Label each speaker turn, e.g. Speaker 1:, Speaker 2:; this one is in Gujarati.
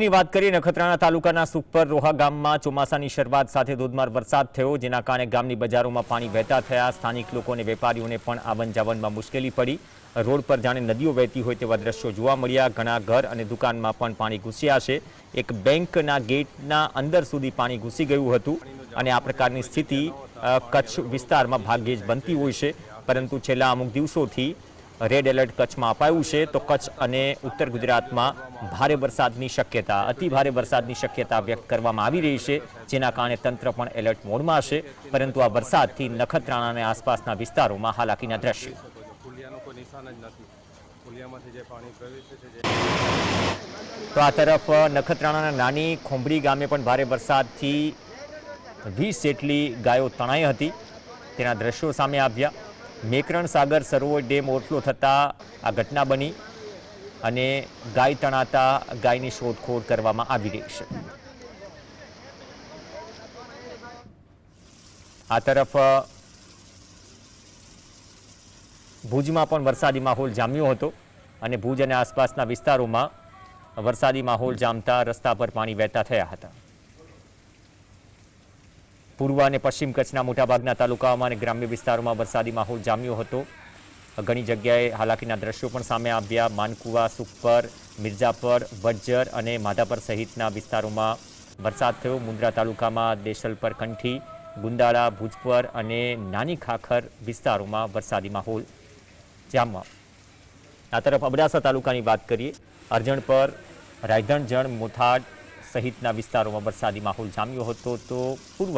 Speaker 1: ની વાત કરીએ, નખત્રાણા તાલુકાના સુખપર રોહા ગામમાં ચોમાસાની શરૂઆત સાથે ધોધમાર વરસાદ થયો, જેના કારણે ગામની બજારોમાં પાણી વહેતા થયા. સ્થાનિક લોકો અને વેપારીઓને પણ આવન જાવનમાં મુશ્કેલી પડી. રોડ પર જાણે નદીઓ વહેતી હોય તેવા દ્રશ્યો જોવા મળ્યા. ઘણા ઘર અને દુકાનમાં પણ પાણી ઘૂસ્યા છે. એક બેંકના ગેટના અંદર સુધી પાણી ઘૂસી ગયું હતું અને આ પ્રકારની સ્થિતિ કચ્છ વિસ્તારમાં ભાગ્યે જ બનતી હોય છે. પરંતુ છેલ્લા અમુક દિવસોથી રેડ એલર્ટ કચ્છમાં અપાયું છે, તો કચ્છ અને ઉત્તર ગુજરાતમાં ભારે વરસાદની શક્યતા, અતિ ભારે વરસાદની શક્યતા વ્યક્ત કરવામાં આવી રહી છે, જેના કારણે તંત્ર પણ એલર્ટ મોડમાં છે પરંતુ આ વરસાદથી નખત્રાણા અને આસપાસના વિસ્તારોમાં હાલાકીના દ્રશ્યો. તો આ તરફ નખત્રાણાના નાની ખોંભડી ગામે પણ ભારે વરસાદથી વીસ જેટલી ગાયો તણાઈ હતી. તેના દ્રશ્યો સામે આવ્યા. મેકરણ સાગર સરોવર ડેમ ઓવરફ્લો થતાં આ ઘટના બની અને ગાય તણાતા ગાયની શોધખોળ કરવામાં આવી રહી છે. આ તરફ ભુજમાં પણ વરસાદી માહોલ જામ્યો હતો અને ભુજ અને આસપાસના વિસ્તારોમાં વરસાદી માહોલ જામતા રસ્તા પર પાણી વહેતા થયા હતા. પૂર્વ અને પશ્ચિમ કચ્છના મોટાભાગના તાલુકાઓમાં અને ગ્રામ્ય વિસ્તારોમાં વરસાદી માહોલ જામ્યો હતો. ઘણી જગ્યાએ હાલાકીના દ્રશ્યો પણ સામે આવ્યા. માનકુવા સુખપર મિર્જાપર વજ્જર અને માધાપર સહિતના વિસ્તારોમાં વરસાદ થયો. મુન્દ્રા તાલુકામાં દેશલપર કંઠી, ગુંદાળા, ભુજપર અને નાની ખાખર વિસ્તારોમાં વરસાદી માહોલ જામવા. આ તરફ અબડાસા તાલુકાની વાત કરીએ. અરજણપર રાયધણજણ મોથાડ સહિતના વિસ્તારોમાં વરસાદી માહોલ જામ્યો હતો તો પૂર્વ